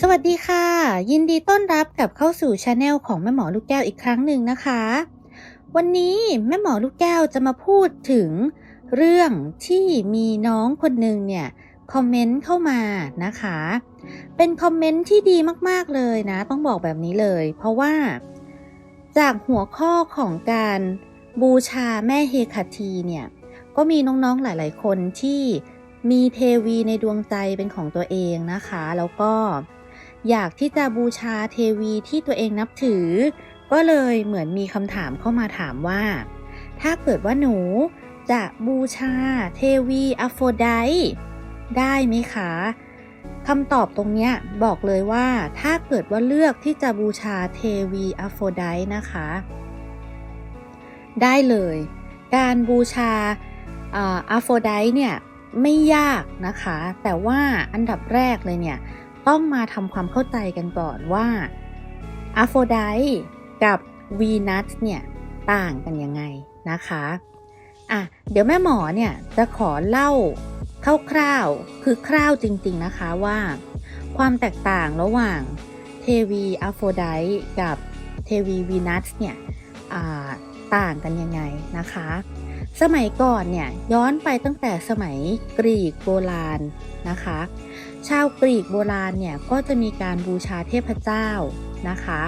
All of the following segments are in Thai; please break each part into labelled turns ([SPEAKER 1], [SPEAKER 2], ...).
[SPEAKER 1] สวัสดีค่ะ ยินดีต้อนรับกลับเข้าสู่ช anel ของแม่หมอลูกแก้วอีกครั้งหนึ่งนะคะ วันนี้แม่หมอลูกแก้วจะมาพูดถึงเรื่องที่มีน้องคนหนึ่งเนี่ยคอมเมนต์เข้ามานะคะ เป็นคอมเมนต์ที่ดีมากๆเลยนะ ต้องบอกแบบนี้เลย เพราะว่า จากหัวข้อของการบูชาแม่เฮคาทีเนี่ยก็มีน้องๆหลายๆคนที่มีเทวีในดวงใจเป็นของตัวเองนะคะ แล้วก็ อยากที่จะบูชาเทวีที่ตัวเองนับถือ ก็เลยเหมือนมีคำถามเข้ามาถามว่า ถ้าเกิดว่าหนูจะบูชาเทวีอโฟไดได้ไหมคะคำตอบตรงเนี้ยบอกเลยว่าถ้าเกิดว่าเลือกที่จะบูชาเทวีอโฟไดนะคะ ได้เลย การบูชาอโฟไดเนี่ยไม่ยากนะคะ แต่ว่าอันดับแรกเลยเนี่ย ต้องมาทำความเข้าใจกันก่อนว่าอะโฟไดกับวีนัสเนี่ยต่างกันยังไงนะคะอะเดี๋ยวแม่หมอเนี่ยจะขอเล่าคร่าวๆคือคร่าวจริงๆนะคะว่า ความแตกต่างระหว่างเทวีอะโฟไดกับเทวีวีนัสเนี่ยต่างกันยังไงนะคะ สมัยก่อนเนี่ยย้อนไปตั้งแต่สมัยกรีกโบราณนะคะ ชาวกรีกโบราณเนี่ยก็จะมีการบูชาเทพเจ้านะคะ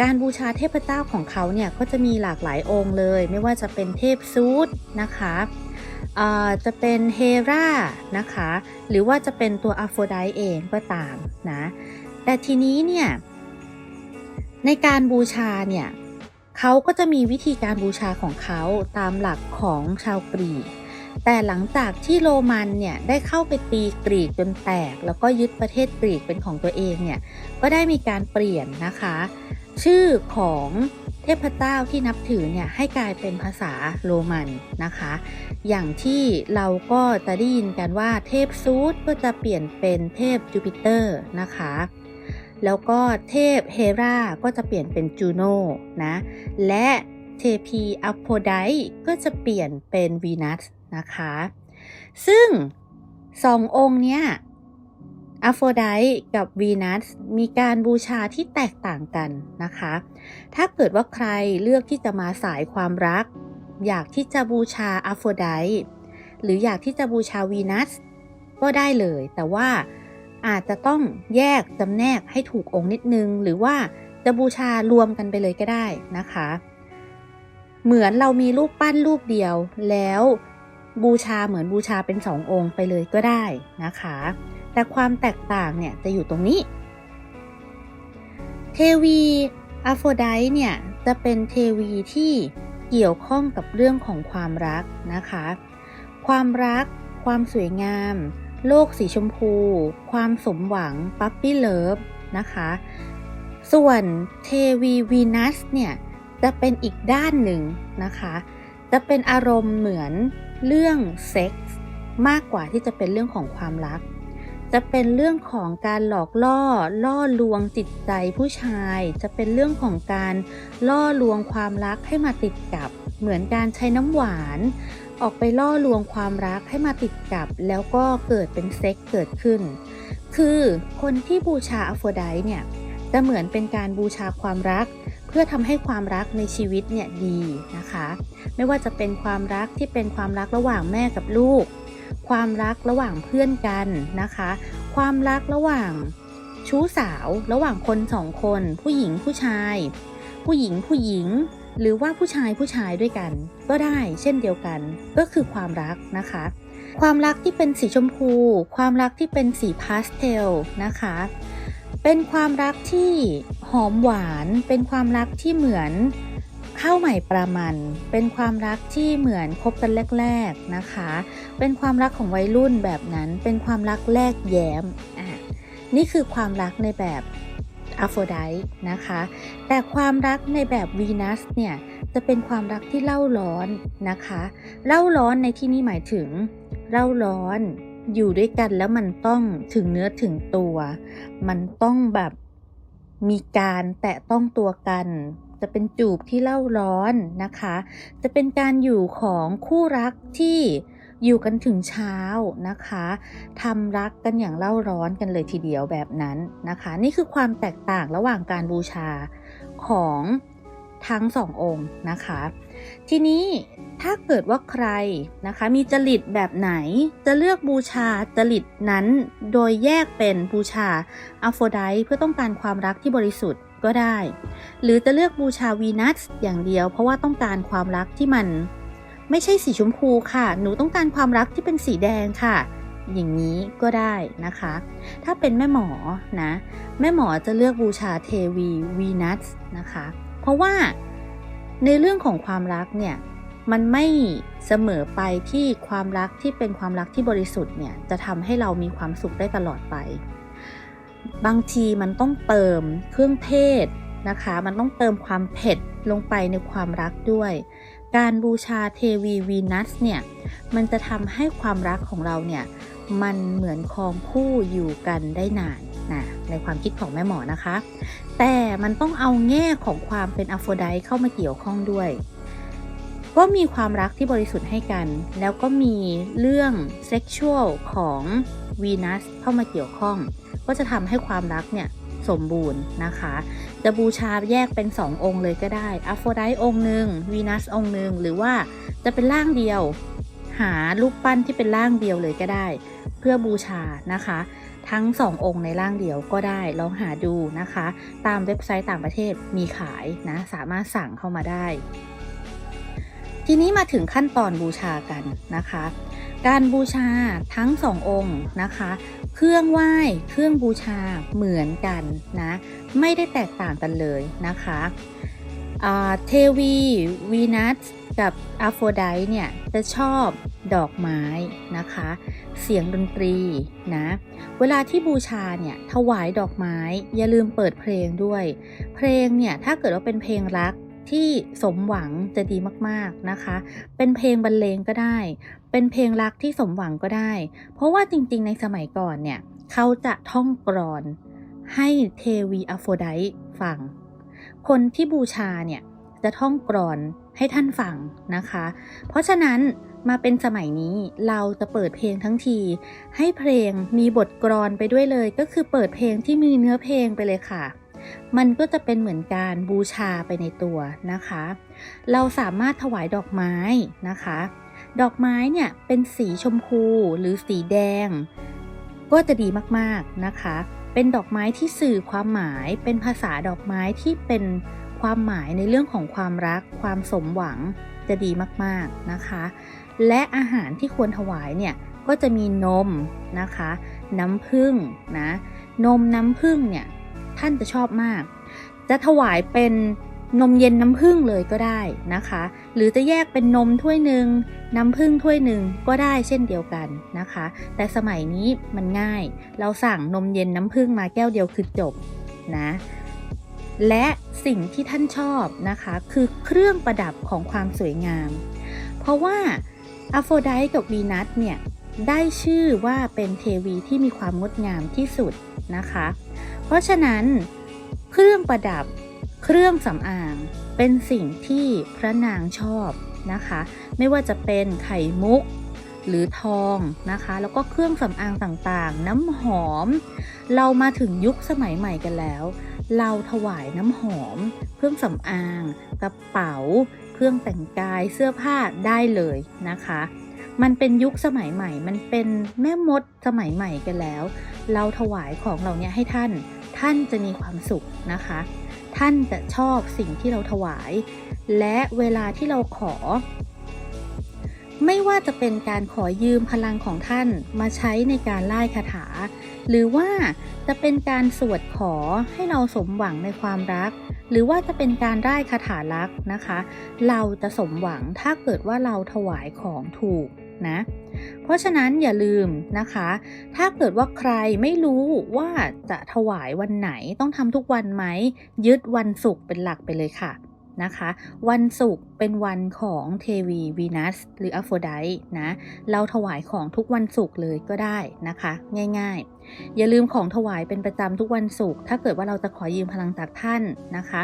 [SPEAKER 1] การบูชาเทพเจ้าของเขาเนี่ยก็จะมีหลากหลายองค์เลย ไม่ว่าจะเป็นเทพซูดนะคะจะเป็นเฮรานะคะ หรือว่าจะเป็นตัวอะโฟไดเองก็ตามนะ แต่ทีนี้เนี่ยในการบูชาเนี่ยเขาก็จะมีวิธีการบูชาของเขาตามหลักของชาวกรีก แต่หลังจากที่โรมันเนี่ยได้เข้าไปตีกรีกจนแตก แล้วก็ยึดประเทศกรีกเป็นของตัวเองเนี่ยก็ได้มีการเปลี่ยนนะคะ ชื่อของเทพเจ้าที่นับถือเนี่ยให้กลายเป็นภาษาโรมันนะคะ อย่างที่เราก็จะได้ยินกันว่าเทพซูสก็จะเปลี่ยนเป็นเทพจูปิเตอร์นะคะ แล้วก็เทพเฮราก็จะเปลี่ยนเป็นจูโนนะ และเทพีอโพไดก็จะเปลี่ยนเป็นวีนัส นะคะ ซึ่งสององค์เนี้ยอโฟไดกับวีนัสมีการบูชาที่แตกต่างกันนะคะ ถ้าเกิดว่าใครเลือกที่จะมาสายความรัก อยากที่จะบูชาอโฟไดหรืออยากที่จะบูชาวีนัสก็ได้เลย แต่ว่าอาจจะต้องแยกจำแนกให้ถูกองค์นิดนึง หรือว่าจะบูชารวมกันไปเลยก็ได้นะคะ เหมือนเรามีรูปปั้นรูปเดียวแล้ว บูชาเหมือนบูชาเป็นสององค์ไปเลยก็ได้นะคะ แต่ความแตกต่างเนี่ยจะอยู่ตรงนี้ เทวีอะโฟไดเนี่ยจะเป็นเทวีที่เกี่ยวข้องกับเรื่องของความรักนะคะ ความรัก ความสวยงาม โลกสีชมพู ความสมหวังปั๊ปปี้เลิฟนะคะ ส่วนเทวีวีนัสเนี่ยจะเป็นอีกด้านหนึ่งนะคะ จะเป็นอารมณ์เหมือนเรื่องเซ็กส์มากกว่าที่จะเป็นเรื่องของความรัก จะเป็นเรื่องของการหลอกล่อ ล่อลวงจิตใจผู้ชาย จะเป็นเรื่องของการล่อลวงความรักให้มาติดกับ เหมือนการใช้น้ำหวาน ออกไปล่อลวงความรักให้มาติดกับ แล้วก็เกิดเป็นเซ็กเกิดขึ้น คือคนที่บูชาอโฟไดเนี่ยจะเหมือนเป็นการบูชาความรัก พื่อทำให้ความรักในชีวิตเนี่ยดีนะคะ ไม่ว่าจะเป็นความรักที่เป็นความรักระหว่างแม่กับลูก ความรักระหว่างเพื่อนกันนะคะ ความรักระหว่างชู้สาว ระหว่างคนสองคน ผู้หญิงผู้ชาย ผู้หญิงผู้หญิง หรือว่าผู้ชายผู้ชายด้วยกัน ก็ได้เช่นเดียวกัน ก็คือความรักนะคะ ความรักที่เป็นสีชมพู ความรักที่เป็นสีพาสเทลนะคะ เป็นความรักที่ หอมหวานเป็นความรักที่เหมือนข้าวใหม่ปลามัน เป็นความรักที่เหมือนคบกันแรกๆนะคะ เป็นความรักของวัยรุ่นแบบนั้น เป็นความรักแรกแย้มอะนี่คือความรักในแบบอะโฟไดนะคะ แต่ความรักในแบบวีนัสเนี่ยจะเป็นความรักที่เล่าร้อนนะคะ เล่าร้อนในที่นี้หมายถึงเล่าร้อนอยู่ด้วยกันแล้วมันต้องถึงเนื้อถึงตัว มันต้องแบบ มีการแตะต้องตัวกัน จะเป็นจูบที่เล่าร้อนนะคะ จะเป็นการอยู่ของคู่รักที่อยู่กันถึงเช้านะคะทำรักกันอย่างเล่าร้อนกันเลยทีเดียวแบบนั้นนะคะ นี่คือความแตกต่างระหว่างการบูชาของ ทั้งสององค์นะคะ ทีนี้ถ้าเกิดว่าใครนะคะ มีจริตแบบไหนจะเลือกบูชาจริตนั้นโดยแยกเป็นบูชาอัฟโฟไดเพื่อต้องการความรักที่บริสุทธิ์ก็ได้ หรือจะเลือกบูชาวีนัสอย่างเดียว เพราะว่าต้องการความรักที่มัน ไม่ใช่สีชมพูค่ะ หนูต้องการความรักที่เป็นสีแดงค่ะ อย่างนี้ก็ได้นะคะ ถ้าเป็นแม่หมอนะ แม่หมอจะเลือกบูชาเทวีวีนัสนะคะ เพราะว่าในเรื่องของความรักเนี่ยมันไม่เสมอไปที่ความรักที่เป็นความรักที่บริสุทธิ์เนี่ยจะทำให้เรามีความสุขได้ตลอดไป บางทีมันต้องเติมเครื่องเทศนะคะ มันต้องเติมความเผ็ดลงไปในความรักด้วย การบูชาเทวีวีนัสเนี่ยมันจะทำให้ความรักของเราเนี่ยมันเหมือนคองคู่อยู่กันได้นานนะ ในความคิดของแม่หมอนะคะ แต่มันต้องเอาแง่ของความเป็นอัฟโฟไดเข้ามาเกี่ยวข้องด้วย ก็มีความรักที่บริสุทธิ์ให้กัน แล้วก็มีเรื่องเซ็กชวลของวีนัสเข้ามาเกี่ยวข้อง ก็จะทำให้ความรักเนี่ยสมบูรณ์นะคะ จะบูชาแยกเป็น 2 องค์เลยก็ได้อัฟโฟไดองค์หนึ่งวีนัสองค์หนึ่งหรือว่าจะเป็นร่างเดียว หารูปปั้นที่เป็นร่างเดียวเลยก็ได้ เพื่อบูชานะคะ ทั้ง 2 องค์ในร่างเดียวก็ได้ลองหาดูนะคะ ตามเว็บไซต์ต่างประเทศมีขายนะสามารถสั่งเข้ามาได้ ทีนี้มาถึงขั้นตอนบูชากันนะคะ การบูชาทั้งสององค์นะคะ เครื่องไหว้เครื่องบูชาเหมือนกันนะไม่ได้แตกต่างกันเลยนะคะเทวีวีนัส กับอะโฟไดเนี่ยจะชอบดอกไม้นะคะ เสียงดนตรีนะ เวลาที่บูชาเนี่ยถวายดอกไม้อย่าลืมเปิดเพลงด้วย เพลงเนี่ยถ้าเกิดว่าเป็นเพลงรักที่สมหวังจะดีมากๆนะคะ เป็นเพลงบรรเลงก็ได้ เป็นเพลงรักที่สมหวังก็ได้ เพราะว่าจริงๆ ในสมัยก่อนเนี่ยเขาจะท่องกรอนให้เทวีอโฟไดฟัง คนที่บูชาเนี่ยจะท่องกรอน ให้ท่านฟังนะคะ เพราะฉะนั้นมาเป็นสมัยนี้เราจะเปิดเพลงทั้งที ให้เพลงมีบทกรอนไปด้วยเลย ก็คือเปิดเพลงที่มีเนื้อเพลงไปเลยค่ะ มันก็จะเป็นเหมือนการบูชาไปในตัวนะคะ เราสามารถถวายดอกไม้นะคะ ดอกไม้เนี่ยเป็นสีชมพูหรือสีแดง ก็จะดีมากๆนะคะ เป็นดอกไม้ที่สื่อความหมาย เป็นภาษาดอกไม้ที่เป็น ความหมายในเรื่องของความรัก ความสมหวังจะดีมากๆนะคะ และอาหารที่ควรถวายเนี่ยก็จะมีนมนะคะ น้ำผึ้งนะนมน้ำผึ้งเนี่ยท่านจะชอบมาก จะถวายเป็นนมเย็นน้ำผึ้งเลยก็ได้นะคะ หรือจะแยกเป็นนมถ้วยหนึ่งน้ำผึ้งถ้วยหนึ่งก็ได้เช่นเดียวกันนะคะ แต่สมัยนี้มันง่าย เราสั่งนมเย็นน้ำผึ้งมาแก้วเดียวคือจบนะ และสิ่งที่ท่านชอบนะคะคือเครื่องประดับของความสวยงาม เพราะว่าอโฟไดกับวีนัสเนี่ยได้ชื่อว่าเป็นเทวีที่มีความงดงามที่สุดนะคะ เพราะฉะนั้นเครื่องประดับเครื่องสำอางเป็นสิ่งที่พระนางชอบนะคะ ไม่ว่าจะเป็นไข่มุกหรือทองนะคะ แล้วก็เครื่องสำอางต่างๆ น้ำหอม เรามาถึงยุคสมัยใหม่กันแล้ว เราถวายน้ำหอม เครื่องสำอาง กระเป๋า เครื่องแต่งกาย เสื้อผ้าได้เลยนะคะ มันเป็นยุคสมัยใหม่ มันเป็นแม่มดสมัยใหม่กันแล้ว เราถวายของเหล่านี้ให้ท่าน ท่านจะมีความสุขนะคะ ท่านจะชอบสิ่งที่เราถวาย และเวลาที่เราขอ ไม่ว่าจะเป็นการขอยืมพลังของท่านมาใช้ในการไล่คาถา หรือว่าจะเป็นการสวดขอให้เราสมหวังในความรัก หรือว่าจะเป็นการไล่คาถารักนะคะ เราจะสมหวังถ้าเกิดว่าเราถวายของถูกนะเพราะฉะนั้นอย่าลืมนะคะ ถ้าเกิดว่าใครไม่รู้ว่าจะถวายวันไหนต้องทำทุกวันไหม ยึดวันศุกร์เป็นหลักไปเลยค่ะ นะคะ วันศุกร์เป็นวันของเทวีวีนัสหรืออโฟไดนะ เราถวายของทุกวันศุกร์เลยก็ได้นะคะ ง่ายๆ อย่าลืมของถวายเป็นประจำทุกวันศุกร์ถ้าเกิดว่าเราจะขอยืมพลังจากท่านนะคะ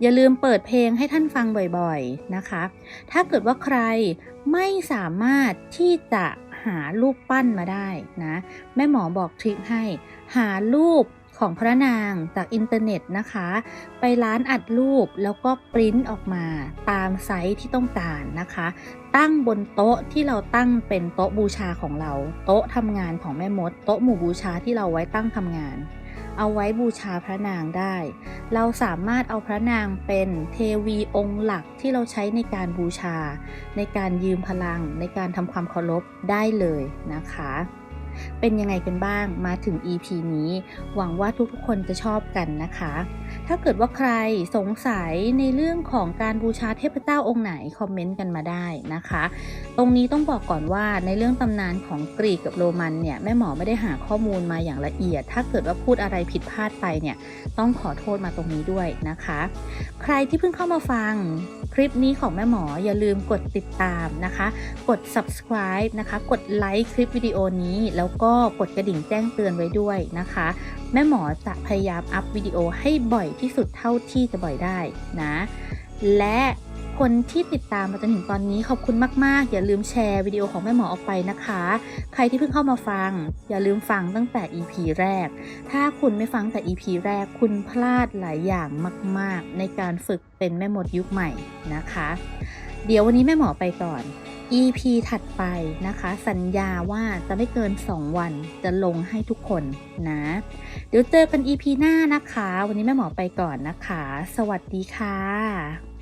[SPEAKER 1] อย่าลืมเปิดเพลงให้ท่านฟังบ่อยๆนะคะ ถ้าเกิดว่าใครไม่สามารถที่จะหารูปปั้นมาได้นะ แม่หมอบอกทริคให้ หารูป ของพระนางจากอินเทอร์เน็ตนะคะ ไปร้านอัดรูปแล้วก็ปริ้นออกมาตามไซส์ที่ต้องการนะคะ ตั้งบนโต๊ะที่เราตั้งเป็นโต๊ะบูชาของเรา โต๊ะทำงานของแม่มด โต๊ะหมู่บูชาที่เราไว้ตั้งทำงาน เอาไว้บูชาพระนางได้ เราสามารถเอาพระนางเป็นเทวีองค์หลักที่เราใช้ในการบูชา ในการยืมพลังในการทำความเคารพได้เลยนะคะ เป็นยังไงกันบ้างมาถึง EP นี้ หวังว่าทุกๆคนจะชอบกันนะคะ ถ้าเกิดว่าใครสงสัยในเรื่องของการบูชาเทพเจ้าองค์ไหนคอมเมนต์กันมาได้นะคะ ตรงนี้ต้องบอกก่อนว่าในเรื่องตำนานของกรีกกับโรมันเนี่ยแม่หมอไม่ได้หาข้อมูลมาอย่างละเอียด ถ้าเกิดว่าพูดอะไรผิดพลาดไปเนี่ยต้องขอโทษมาตรงนี้ด้วยนะคะ ใครที่เพิ่งเข้ามาฟังคลิปนี้ของแม่หมออย่าลืมกดติดตามนะคะ กด subscribe นะคะ กดไลค์คลิปวิดีโอนี้ แล้วก็กดกระดิ่งแจ้งเตือนไว้ด้วยนะคะ แม่หมอจะพยายามอัพวิดีโอให้บ่อยที่สุดเท่าที่จะบ่อยได้นะ และคนที่ติดตามมาจนถึงตอนนี้ขอบคุณมาก ๆ อย่าลืมแชร์วิดีโอของแม่หมอออกไปนะคะ ใครที่เพิ่งเข้ามาฟัง อย่าลืมฟังตั้งแต่ EP แรก ถ้าคุณไม่ฟังแต่ EP แรกคุณพลาดหลายอย่างมาก ๆ ในการฝึกเป็นแม่หมดยุคใหม่นะคะ เดี๋ยววันนี้แม่หมอไปก่อน EP ถัดไปนะคะ สัญญาว่าจะไม่เกิน 2 วันจะลงให้ทุกคนนะ เดี๋ยวเจอกัน EP หน้านะคะ วันนี้แม่หมอไปก่อนนะคะ สวัสดีค่ะ